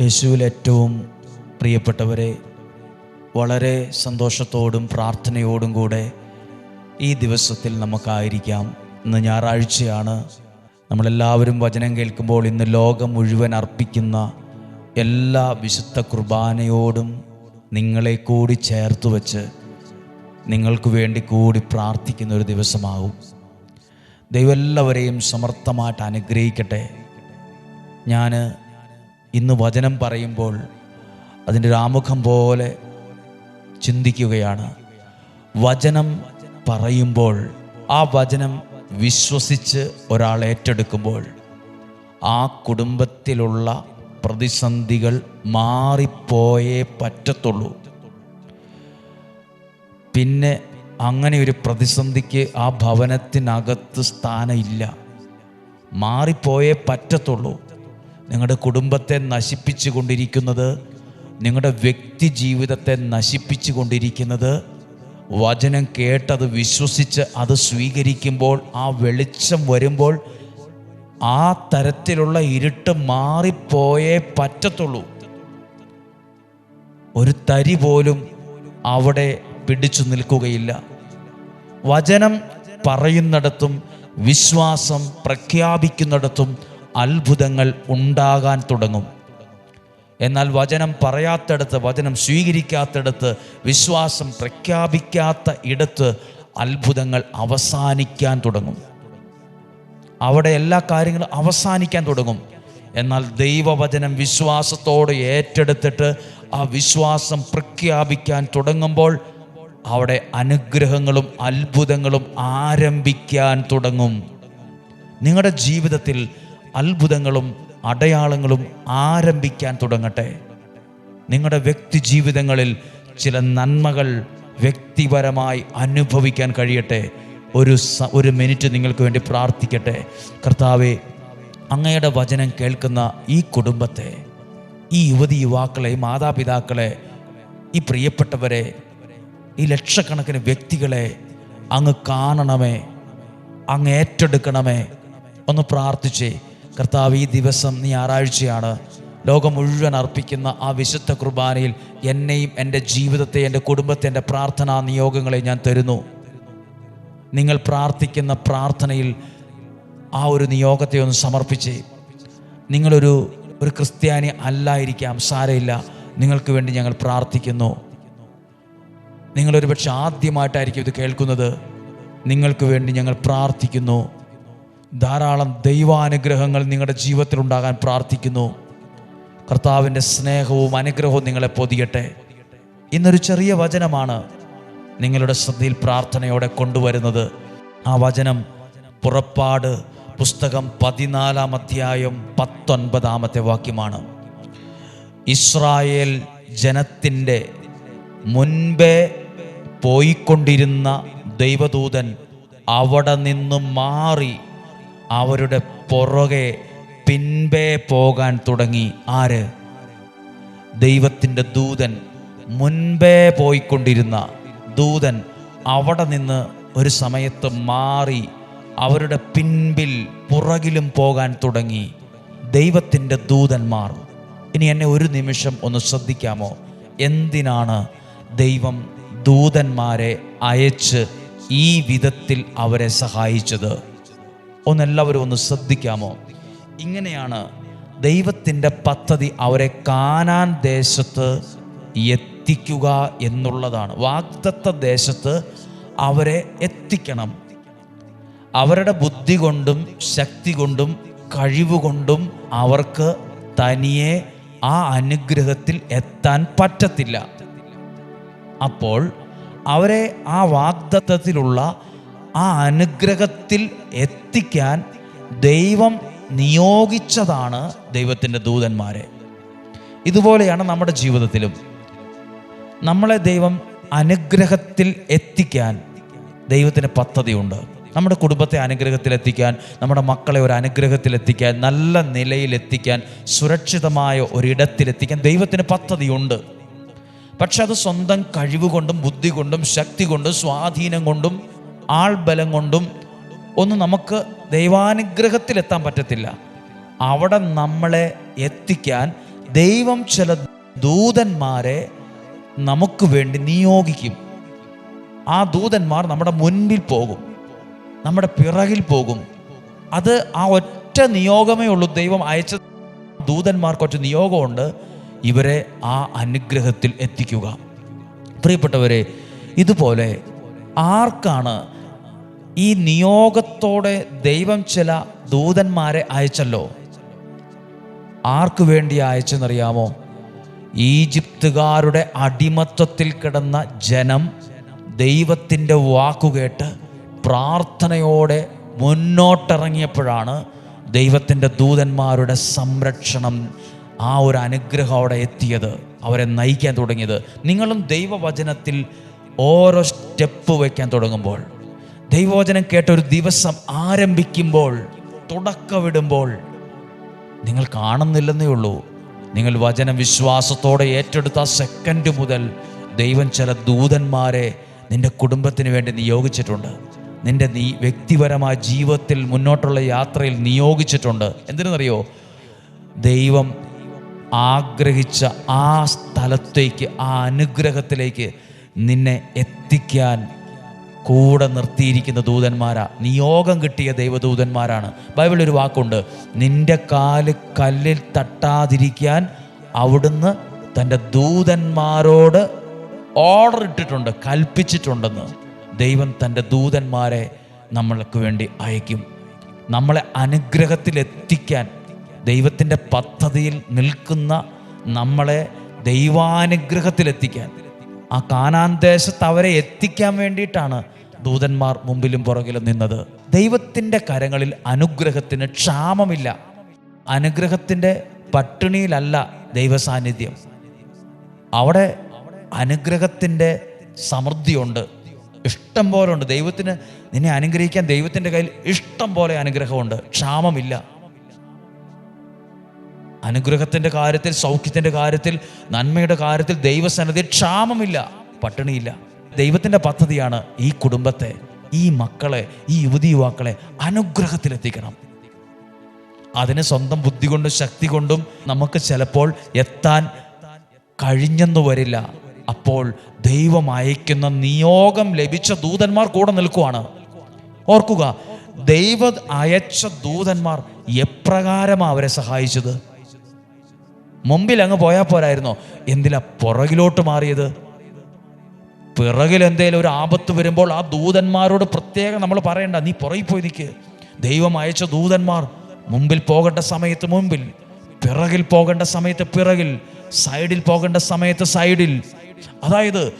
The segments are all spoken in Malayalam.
യേശുവിൽ ഏറ്റവും പ്രിയപ്പെട്ടവരെ വളരെ സന്തോഷത്തോടും പ്രാർത്ഥനയോടും കൂടെ ഈ ദിവസത്തിൽ നമുക്കായിരിക്കാം. ഇന്ന് ഞായറാഴ്ചയാണ്. നമ്മളെല്ലാവരും വചനം കേൾക്കുമ്പോൾ ഇന്ന് ലോകം മുഴുവൻ അർപ്പിക്കുന്ന എല്ലാ വിശുദ്ധ കുർബാനയോടും നിങ്ങളെ കൂടി ചേർത്ത് വച്ച് നിങ്ങൾക്ക് വേണ്ടി കൂടി പ്രാർത്ഥിക്കുന്ന ഒരു ദിവസമാകും. ദൈവം എല്ലാവരെയും സമർത്ഥമായിട്ട് അനുഗ്രഹിക്കട്ടെ. ഞാൻ ഇന്ന് വചനം പറയുമ്പോൾ അതിന്റെ ഒരു ആമുഖം പോലെ ചിന്തിക്കുകയാണ്. വചനം പറയുമ്പോൾ ആ വചനം വിശ്വസിച്ച് ഒരാൾ ഏറ്റെടുക്കുമ്പോൾ ആ കുടുംബത്തിലുള്ള പ്രതിസന്ധികൾ മാറിപ്പോയേ പറ്റത്തുള്ളൂ. പിന്നെ അങ്ങനെ ഒരു പ്രതിസന്ധിക്ക് ആ ഭവനത്തിനകത്ത് സ്ഥാനമില്ല. മാറിപ്പോയേ പറ്റത്തുള്ളൂ. നിങ്ങളുടെ കുടുംബത്തെ നശിപ്പിച്ചു കൊണ്ടിരിക്കുന്നത് നിങ്ങളുടെ വ്യക്തി ജീവിതത്തെ നശിപ്പിച്ചു കൊണ്ടിരിക്കുന്നത് വചനം കേട്ടത് വിശ്വസിച്ച് അത് സ്വീകരിക്കുമ്പോൾ ആ വെളിച്ചം വരുമ്പോൾ ആ തരത്തിലുള്ള ഇരുട്ട് മാറിപ്പോയേ പറ്റത്തുള്ളൂ. ഒരു തരി പോലും അവിടെ പിടിച്ചു നിൽക്കുകയില്ല. വചനം പറയുന്നിടത്തും വിശ്വാസം പ്രഖ്യാപിക്കുന്നിടത്തും അത്ഭുതങ്ങൾ ഉണ്ടാകാൻ തുടങ്ങും. എന്നാൽ വചനം പറയാത്തടത്ത് വചനം സ്വീകരിക്കാത്തടത്ത് വിശ്വാസം പ്രഖ്യാപിക്കാത്ത ഇടത്ത് അത്ഭുതങ്ങൾ അവസാനിക്കാൻ തുടങ്ങും. അവിടെ എല്ലാ കാര്യങ്ങളും അവസാനിക്കാൻ തുടങ്ങും. എന്നാൽ ദൈവവചനം വിശ്വാസത്തോടെ ഏറ്റെടുത്തിട്ട് ആ വിശ്വാസം പ്രഖ്യാപിക്കാൻ തുടങ്ങുമ്പോൾ അവിടെ അനുഗ്രഹങ്ങളും അത്ഭുതങ്ങളും ആരംഭിക്കാൻ തുടങ്ങും. നിങ്ങളുടെ ജീവിതത്തിൽ അത്ഭുതങ്ങളും അടയാളങ്ങളും ആരംഭിക്കാൻ തുടങ്ങട്ടെ. നിങ്ങളുടെ വ്യക്തി ജീവിതങ്ങളിൽ ചില നന്മകൾ വ്യക്തിപരമായി അനുഭവിക്കാൻ കഴിയട്ടെ. ഒരു ഒരു മിനിറ്റ് നിങ്ങൾക്ക് വേണ്ടി പ്രാർത്ഥിക്കട്ടെ. കർത്താവെ അങ്ങയുടെ വചനം കേൾക്കുന്ന ഈ കുടുംബത്തെ ഈ യുവതി യുവാക്കളെ മാതാപിതാക്കളെ ഈ പ്രിയപ്പെട്ടവരെ ഈ ലക്ഷക്കണക്കിന് വ്യക്തികളെ അങ്ങ് കാണണമേ അങ്ങ് ഏറ്റെടുക്കണമേ. ഒന്ന് പ്രാർത്ഥിച്ചേ. കർത്താവ് ഈ ദിവസം നീ ഞായറാഴ്ചയാണ് ലോകം മുഴുവൻ അർപ്പിക്കുന്ന ആ വിശുദ്ധ കുർബാനയിൽ എന്നെയും എന്റെ ജീവിതത്തെ എന്റെ കുടുംബത്തെ എന്റെ പ്രാർത്ഥനാ നിയോഗങ്ങളെ ഞാൻ തരുന്നു. നിങ്ങൾ പ്രാർത്ഥിക്കുന്ന പ്രാർത്ഥനയിൽ ആ ഒരു നിയോഗത്തെ ഒന്ന് സമർപ്പിച്ച് നിങ്ങളൊരു ഒരു ക്രിസ്ത്യാനി അല്ലായിരിക്കാം സാരയില്ല നിങ്ങൾക്ക് വേണ്ടി ഞങ്ങൾ പ്രാർത്ഥിക്കുന്നു. നിങ്ങളൊരു പക്ഷെ ആദ്യമായിട്ടായിരിക്കും ഇത് കേൾക്കുന്നത്. നിങ്ങൾക്ക് വേണ്ടി ഞങ്ങൾ പ്രാർത്ഥിക്കുന്നു. ധാരാളം ദൈവാനുഗ്രഹങ്ങൾ നിങ്ങളുടെ ജീവിതത്തിൽ ഉണ്ടാകാൻ പ്രാർത്ഥിക്കുന്നു. കർത്താവിന്റെ സ്നേഹവും അനുഗ്രഹവും നിങ്ങളെ പൊതിയട്ടെ. ഇന്നൊരു ചെറിയ വചനമാണ് നിങ്ങളുടെ ശ്രദ്ധയിൽ പ്രാർത്ഥനയോടെ കൊണ്ടുവരുന്നത്. ആ വചനം പുറപ്പാട് പുസ്തകം പതിനാലാം അധ്യായം പത്തൊൻപതാമത്തെ വാക്യമാണ്. ഇസ്രായേൽ ജനത്തിന്റെ മുൻപേ പോയിക്കൊണ്ടിരുന്ന ദൈവദൂതൻ അവിടെ നിന്നും മാറി അവരുടെ പുറകെ പിൻപേ പോകാൻ തുടങ്ങി. ആര്? ദൈവത്തിന്റെ ദൂതൻ മുൻപേ പോയിക്കൊണ്ടിരുന്ന ദൂതൻ അവിടെ നിന്ന് ഒരു സമയത്ത് മാറി അവരുടെ പിൻപിൽ പുറകിലും പോകാൻ തുടങ്ങി. ദൈവത്തിന്റെ ദൂതന്മാർ. ഇനി എന്നെ ഒരു നിമിഷം ഒന്ന് ശ്രദ്ധിക്കാമോ? എന്തിനാണ് ദൈവം ദൂതന്മാരെ അയച്ച് ഈ വിധത്തിൽ അവരെ സഹായിച്ചത്? ഒന്നെല്ലാവരും ഒന്ന് ശ്രദ്ധിക്കാമോ? ഇങ്ങനെയാണ് ദൈവത്തിന്റെ പദ്ധതി അവരെ കാനാൻ ദേശത്ത് എത്തിക്കുക എന്നുള്ളതാണ്. വാഗ്ദത്ത ദേശത്ത് അവരെ എത്തിക്കണം. അവരുടെ ബുദ്ധി കൊണ്ടും ശക്തി കൊണ്ടും കഴിവുകൊണ്ടും അവർക്ക് തനിയെ ആ അനുഗ്രഹത്തിൽ എത്താൻ പറ്റത്തില്ല. അപ്പോൾ അവരെ ആ വാഗ്ദത്തത്തിലുള്ള ആ അനുഗ്രഹത്തിൽ എത്തിക്കാൻ ദൈവം നിയോഗിച്ചതാണ് ദൈവത്തിന്റെ ദൂതന്മാരെ. ഇതുപോലെയാണ് നമ്മുടെ ജീവിതത്തിലും. നമ്മളെ ദൈവം അനുഗ്രഹത്തിൽ എത്തിക്കാൻ ദൈവത്തിന് പദ്ധതിയുണ്ട്. നമ്മുടെ കുടുംബത്തെ അനുഗ്രഹത്തിലെത്തിക്കാൻ നമ്മുടെ മക്കളെ ഒരു അനുഗ്രഹത്തിലെത്തിക്കാൻ നല്ല നിലയിലെത്തിക്കാൻ സുരക്ഷിതമായ ഒരിടത്തിലെത്തിക്കാൻ ദൈവത്തിന് പദ്ധതിയുണ്ട്. പക്ഷെ അത് സ്വന്തം കഴിവുകൊണ്ടും ബുദ്ധി കൊണ്ടും ശക്തി കൊണ്ടും സ്വാധീനം കൊണ്ടും ആൾബലം കൊണ്ടും ഒന്നും നമുക്ക് ദൈവാനുഗ്രഹത്തിലെത്താൻ പറ്റത്തില്ല. അവിടെ നമ്മളെ എത്തിക്കാൻ ദൈവം ചില ദൂതന്മാരെ നമുക്ക് വേണ്ടി നിയോഗിക്കും. ആ ദൂതന്മാർ നമ്മുടെ മുൻപിൽ പോകും. നമ്മുടെ പിറകിൽ പോകും. അത് ആ ഒറ്റ നിയോഗമേ ഉള്ളൂ. ദൈവം അയച്ച ദൂതന്മാർക്ക് ഒറ്റ നിയോഗമുണ്ട്. ഇവരെ ആ അനുഗ്രഹത്തിൽ എത്തിക്കുക. പ്രിയപ്പെട്ടവരെ ഇതുപോലെ ആർക്കാണ് ഈ നിയോഗത്തോടെ ദൈവം ചില ദൂതന്മാരെ അയച്ചല്ലോ. ആർക്കു വേണ്ടി അയച്ചെന്നറിയാമോ? ഈജിപ്തുകാരുടെ അടിമത്വത്തിൽ കിടന്ന ജനം ദൈവത്തിന്റെ വാക്കുകേട്ട് പ്രാർത്ഥനയോടെ മുന്നോട്ടിറങ്ങിയപ്പോഴാണ് ദൈവത്തിന്റെ ദൂതന്മാരുടെ സംരക്ഷണം ആ ഒരു അനുഗ്രഹം അവിടെ എത്തിയത് അവരെ നയിക്കാൻ തുടങ്ങിയത്. നിങ്ങളും ദൈവവചനത്തിൽ ഓരോ സ്റ്റെപ്പ് വയ്ക്കാൻ തുടങ്ങുമ്പോൾ ദൈവവചനം കേട്ട ഒരു ദിവസം ആരംഭിക്കുമ്പോൾ തുടക്കമിടുമ്പോൾ നിങ്ങൾ കാണുന്നില്ലെന്നേ ഉള്ളൂ. നിങ്ങൾ വചനം വിശ്വാസത്തോടെ ഏറ്റെടുത്ത സെക്കൻഡ് മുതൽ ദൈവം ചില ദൂതന്മാരെ നിന്റെ കുടുംബത്തിന് വേണ്ടി നിയോഗിച്ചിട്ടുണ്ട്. നിന്റെ നീ വ്യക്തിപരമായ ജീവിതത്തിൽ മുന്നോട്ടുള്ള യാത്രയിൽ നിയോഗിച്ചിട്ടുണ്ട്. എന്തിനെന്നറിയോ? ദൈവം ആഗ്രഹിച്ച ആ സ്ഥലത്തേക്ക് ആ അനുഗ്രഹത്തിലേക്ക് നിന്നെ എത്തിക്കാൻ കൂടെ നിർത്തിയിരിക്കുന്ന ദൂതന്മാരാ. നിയോഗം കിട്ടിയ ദൈവദൂതന്മാരാണ്. ബൈബിളിൽ ഒരു വാക്കുണ്ട്. നിന്റെ കാൽ കല്ലിൽ തട്ടാതിരിക്കാൻ അവിടുന്ന് തന്റെ ദൂതന്മാരോട് ഓർഡർ ഇട്ടിട്ടുണ്ട് കൽപ്പിച്ചിട്ടുണ്ടെന്ന്. ദൈവം തന്റെ ദൂതന്മാരെ നമ്മൾക്ക് വേണ്ടി അയക്കും. നമ്മളെ അനുഗ്രഹത്തിലെത്തിക്കാൻ ദൈവത്തിന്റെ പദ്ധതിയിൽ നിൽക്കുന്ന നമ്മളെ ദൈവാനുഗ്രഹത്തിലെത്തിക്കാൻ. ആ കാനാൻ ദേശത്ത് അവരെ എത്തിക്കാൻ വേണ്ടിയിട്ടാണ് ദൂതന്മാർ മുമ്പിലും പുറകിലും നിന്നത്. ദൈവത്തിന്റെ കരങ്ങളിൽ അനുഗ്രഹത്തിന് ക്ഷാമമില്ല. അനുഗ്രഹത്തിന്റെ പട്ടിണിയിലല്ല ദൈവസാന്നിധ്യം. അവിടെ അനുഗ്രഹത്തിന്റെ സമൃദ്ധിയുണ്ട്. ഇഷ്ടം പോലെ ഉണ്ട് ദൈവത്തിന് നിന്നെ അനുഗ്രഹിക്കാൻ ദൈവത്തിന്റെ കയ്യിൽ ഇഷ്ടം പോലെ അനുഗ്രഹമുണ്ട്. ക്ഷാമമില്ല. അനുഗ്രഹത്തിന്റെ കാര്യത്തിൽ സൗഖ്യത്തിന്റെ കാര്യത്തിൽ നന്മയുടെ കാര്യത്തിൽ ദൈവസന്നദ്ധി ക്ഷാമമില്ല പട്ടിണിയില്ല. ദൈവത്തിന്റെ പദ്ധതിയാണ് ഈ കുടുംബത്തെ ഈ മക്കളെ ഈ യുവതി യുവാക്കളെ അനുഗ്രഹത്തിലെത്തിക്കണം. അതിന് സ്വന്തം ബുദ്ധി കൊണ്ടും ശക്തി കൊണ്ടും നമുക്ക് ചിലപ്പോൾ എത്താൻ കഴിഞ്ഞെന്ന് വരില്ല. അപ്പോൾ ദൈവം അയക്കുന്ന നിയോഗം ലഭിച്ച ദൂതന്മാർ കൂടെ നിൽക്കുവാണ്. ഓർക്കുക ദൈവ അയച്ച ദൂതന്മാർ എപ്രകാരമാണ് അവരെ സഹായിച്ചത്? മുമ്പിൽ അങ്ങ് പോയാൽ പോരായിരുന്നോ? എന്തിനാ പുറകിലോട്ട് മാറിയത്? പിറകിൽ എന്തേലും ഒരു ആപത്ത് വരുമ്പോൾ ആ ദൂതന്മാരോട് പ്രത്യേകം നമ്മൾ പറയണ്ട നീ പുറകിൽ പോയി നിൽക്ക് ദൈവം അയച്ച ദൂതന്മാർ മുമ്പിൽ പോകേണ്ട സമയത്ത് മുമ്പിൽ പിറകിൽ പോകേണ്ട സമയത്ത് പിറകിൽ സൈഡിൽ പോകേണ്ട സമയത്ത് സൈഡിൽ. അതായത്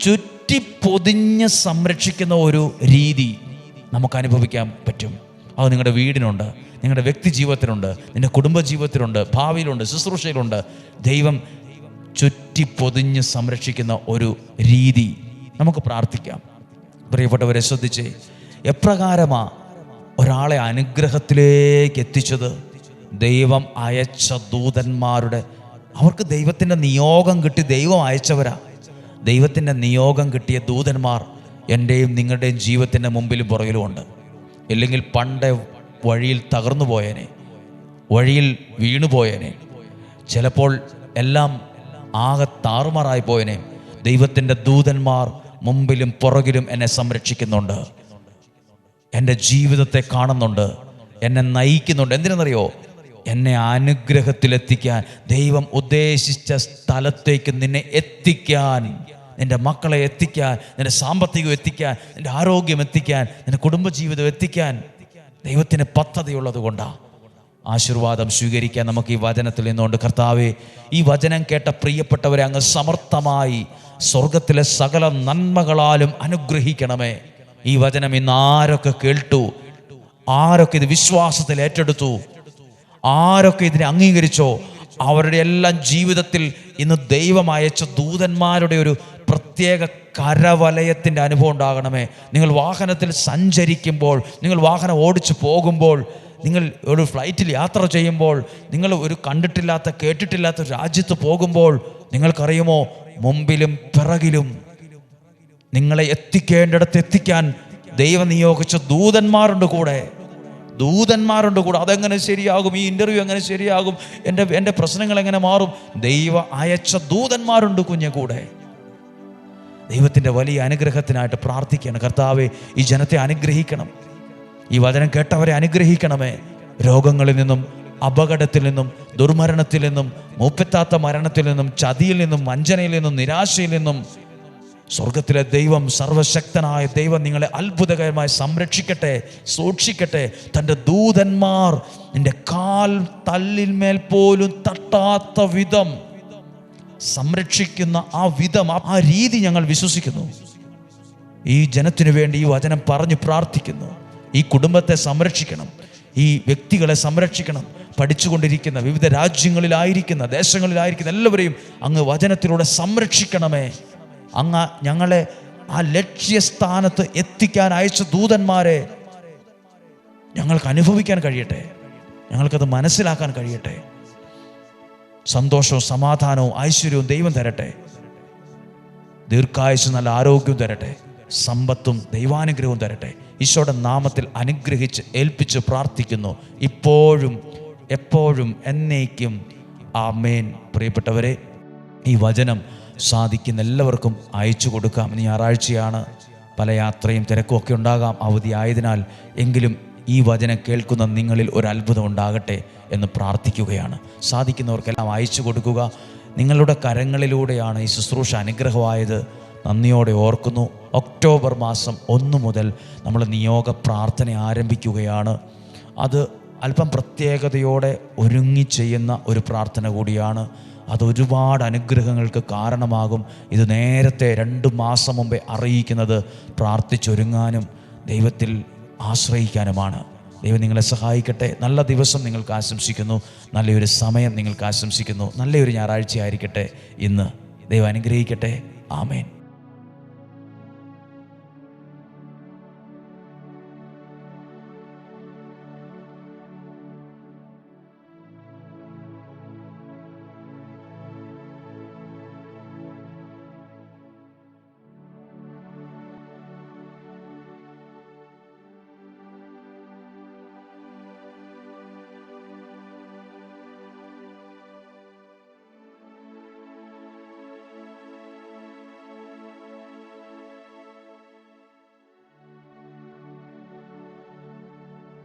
ചുറ്റി പൊതിഞ്ഞ് സംരക്ഷിക്കുന്ന ഒരു രീതി നമുക്ക് അനുഭവിക്കാൻ പറ്റും. അത് നിങ്ങളുടെ വീടിനുണ്ട് നിങ്ങളുടെ വ്യക്തി ജീവിതത്തിലുണ്ട് നിന്റെ കുടുംബ ജീവിതത്തിലുണ്ട് ഭാവിയിലുണ്ട് ശുശ്രൂഷയിലുണ്ട്. ദൈവം ചുറ്റി പൊതിഞ്ഞ് സംരക്ഷിക്കുന്ന ഒരു രീതി നമുക്ക് പ്രാർത്ഥിക്കാം. പ്രിയപ്പെട്ടവരെ ശ്രദ്ധിച്ചേ എപ്രകാരമാ ഒരാളെ അനുഗ്രഹത്തിലേക്ക് എത്തിച്ചത്? ദൈവം അയച്ച ദൂതന്മാരുടെ അവർക്ക് ദൈവത്തിന്റെ നിയോഗം കിട്ടി ദൈവം അയച്ചവരാ. ദൈവത്തിന്റെ നിയോഗം കിട്ടിയ ദൂതന്മാർ എന്റെയും നിങ്ങളുടെയും ജീവിതത്തിന്റെ മുമ്പിലും പുറകിലും ഉണ്ട്. ഇല്ലെങ്കിൽ പണ്ട് വഴിയിൽ തകർന്നു പോയേനെ വഴിയിൽ വീണു പോയേനെ. ചിലപ്പോൾ എല്ലാം ആകെ താറുമാറായി പോയനെ. ദൈവത്തിന്റെ ദൂതന്മാർ മുമ്പിലും പുറകിലും എന്നെ സംരക്ഷിക്കുന്നുണ്ട്. എന്റെ ജീവിതത്തെ കാണുന്നുണ്ട്. എന്നെ നയിക്കുന്നുണ്ട്. എന്തിനെന്നറിയോ? എന്നെ അനുഗ്രഹത്തിലെത്തിക്കാൻ ദൈവം ഉദ്ദേശിച്ച സ്ഥലത്തേക്ക് നിന്നെ എത്തിക്കാൻ. നിന്റെ മക്കളെ എത്തിക്കാൻ നിന്റെ സാമ്പത്തികം എത്തിക്കാൻ നിന്റെ ആരോഗ്യം എത്തിക്കാൻ നിന്റെ കുടുംബജീവിതം എത്തിക്കാൻ ദൈവത്തിന് പദ്ധതിയുള്ളത് കൊണ്ടാണ് ആശീർവാദം സ്വീകരിക്കാൻ നമുക്ക് ഈ വചനത്തിൽ നിന്നുകൊണ്ട് കർത്താവേ ഈ വചനം കേട്ട പ്രിയപ്പെട്ടവരെ അങ്ങ് സമർത്ഥമായി സ്വർഗത്തിലെ സകല നന്മകളാലും അനുഗ്രഹിക്കണമേ. ഈ വചനം ഇന്ന് ആരൊക്കെ കേട്ടു? ആരൊക്കെ ഇത് വിശ്വാസത്തിൽ ഏറ്റെടുത്തു? ആരൊക്കെ ഇതിനെ അംഗീകരിച്ചോ? അവരുടെ എല്ലാം ജീവിതത്തിൽ ഇന്ന് ദൈവം അയച്ച ദൂതന്മാരുടെ ഒരു പ്രത്യേക കരവലയത്തിന്റെ അനുഭവം ഉണ്ടാകണമേ. നിങ്ങൾ വാഹനത്തിൽ സഞ്ചരിക്കുമ്പോൾ നിങ്ങൾ വാഹനം ഓടിച്ചു പോകുമ്പോൾ നിങ്ങൾ ഒരു ഫ്ലൈറ്റിൽ യാത്ര ചെയ്യുമ്പോൾ നിങ്ങൾ ഒരു കണ്ടിട്ടില്ലാത്ത കേട്ടിട്ടില്ലാത്ത രാജ്യത്ത് പോകുമ്പോൾ നിങ്ങൾക്കറിയുമോ? മുമ്പിലും പിറകിലും നിങ്ങളെ എത്തിക്കേണ്ടിടത്ത് എത്തിക്കാൻ ദൈവം നിയോഗിച്ച ദൂതന്മാരുണ്ട് കൂടെ. ദൂതന്മാരുണ്ട് കൂടെ. അതെങ്ങനെ ശരിയാകും? ഈ ഇന്റർവ്യൂ എങ്ങനെ ശരിയാകും? എന്റെ എന്റെ പ്രശ്നങ്ങൾ എങ്ങനെ മാറും? ദൈവ അയച്ച ദൂതന്മാരുണ്ട് കുഞ്ഞെ കൂടെ. ദൈവത്തിന്റെ വലിയ അനുഗ്രഹത്തിനായിട്ട് പ്രാർത്ഥിക്കണം. കർത്താവെ ഈ ജനത്തെ അനുഗ്രഹിക്കണം. ഈ വചനം കേട്ടവരെ അനുഗ്രഹിക്കണമേ. രോഗങ്ങളിൽ നിന്നും അപകടത്തിൽ നിന്നും ദുർമരണത്തിൽ നിന്നും മൂപ്പത്താത്ത മരണത്തിൽ നിന്നും ചതിയിൽ നിന്നും വഞ്ചനയിൽ നിന്നും നിരാശയിൽ നിന്നും സ്വർഗത്തിലെ ദൈവം സർവശക്തനായ ദൈവം നിങ്ങളെ അത്ഭുതകരമായി സംരക്ഷിക്കട്ടെ സൂക്ഷിക്കട്ടെ. തന്റെ ദൂതന്മാർ നിന്റെ കാൽ തല്ലിന്മേൽ പോലും തട്ടാത്ത വിധം സംരക്ഷിക്കുന്ന ആ വിധം ആ- രീതി ഞങ്ങൾ വിശ്വസിക്കുന്നു. ഈ ജനത്തിനു വേണ്ടി ഈ വചനം പറഞ്ഞു പ്രാർത്ഥിക്കുന്നു. ഈ കുടുംബത്തെ സംരക്ഷിക്കണം. ഈ വ്യക്തികളെ സംരക്ഷിക്കണം. പഠിച്ചുകൊണ്ടിരിക്കുന്ന വിവിധ രാജ്യങ്ങളിലായിരിക്കുന്ന ദേശങ്ങളിലായിരിക്കുന്ന എല്ലാവരെയും അങ്ങ് വചനത്തിലൂടെ സംരക്ഷിക്കണമേ. അങ്ങ് ഞങ്ങളെ ആ ലക്ഷ്യസ്ഥാനത്ത് എത്തിക്കാൻ അയച്ച ദൂതന്മാരെ ഞങ്ങൾക്ക് അനുഭവിക്കാൻ കഴിയട്ടെ. ഞങ്ങൾക്കത് മനസ്സിലാക്കാൻ കഴിയട്ടെ. സന്തോഷവും സമാധാനവും ഐശ്വര്യവും ദൈവം തരട്ടെ. ദീർഘായുസ് നല്ല ആരോഗ്യവും തരട്ടെ. സമ്പത്തും ദൈവാനുഗ്രഹവും തരട്ടെ. ഈശോയുടെ നാമത്തിൽ അനുഗ്രഹിച്ച് ഏൽപ്പിച്ച് പ്രാർത്ഥിക്കുന്നു. ഇപ്പോഴും എപ്പോഴും എന്നേക്കും. ആ മേൻ പ്രിയപ്പെട്ടവരെ ഈ വചനം സാധിക്കുന്ന എല്ലാവർക്കും അയച്ചു കൊടുക്കാം. ഞായറാഴ്ചയാണ്. പല യാത്രയും തിരക്കും ഒക്കെ ഉണ്ടാകാം. അവധി ആയതിനാൽ എങ്കിലും ഈ വചനം കേൾക്കുന്ന നിങ്ങളിൽ ഒരു അത്ഭുതം ഉണ്ടാകട്ടെ എന്ന് പ്രാർത്ഥിക്കുകയാണ്. സാധിക്കുന്നവർക്കെല്ലാം അയച്ചു കൊടുക്കുക. നിങ്ങളുടെ കരങ്ങളിലൂടെയാണ് ഈ ശുശ്രൂഷ അനുഗ്രഹമായത്. നന്ദിയോടെ ഓർക്കുന്നു. ഒക്ടോബർ മാസം ഒന്ന് മുതൽ നമ്മൾ നിയോഗ പ്രാർത്ഥന ആരംഭിക്കുകയാണ്. അത് അല്പം പ്രത്യേകതയോടെ ഒരുങ്ങി ചെയ്യുന്ന ഒരു പ്രാർത്ഥന കൂടിയാണ്. അത് ഒരുപാട് അനുഗ്രഹങ്ങൾക്ക് കാരണമാകും. ഇത് നേരത്തെ രണ്ട് മാസം മുമ്പേ അറിയിക്കുന്നത് പ്രാർത്ഥിച്ചൊരുങ്ങാനും ദൈവത്തിൽ ആശ്രയിക്കാനുമാണ്. ദൈവം നിങ്ങളെ സഹായിക്കട്ടെ. നല്ല ദിവസം നിങ്ങൾക്ക് ആശംസിക്കുന്നു. നല്ലൊരു സമയം നിങ്ങൾക്ക് ആശംസിക്കുന്നു. നല്ലൊരു ഞായറാഴ്ച ആയിരിക്കട്ടെ ഇന്ന്. ദൈവം അനുഗ്രഹിക്കട്ടെ. ആമേൻ.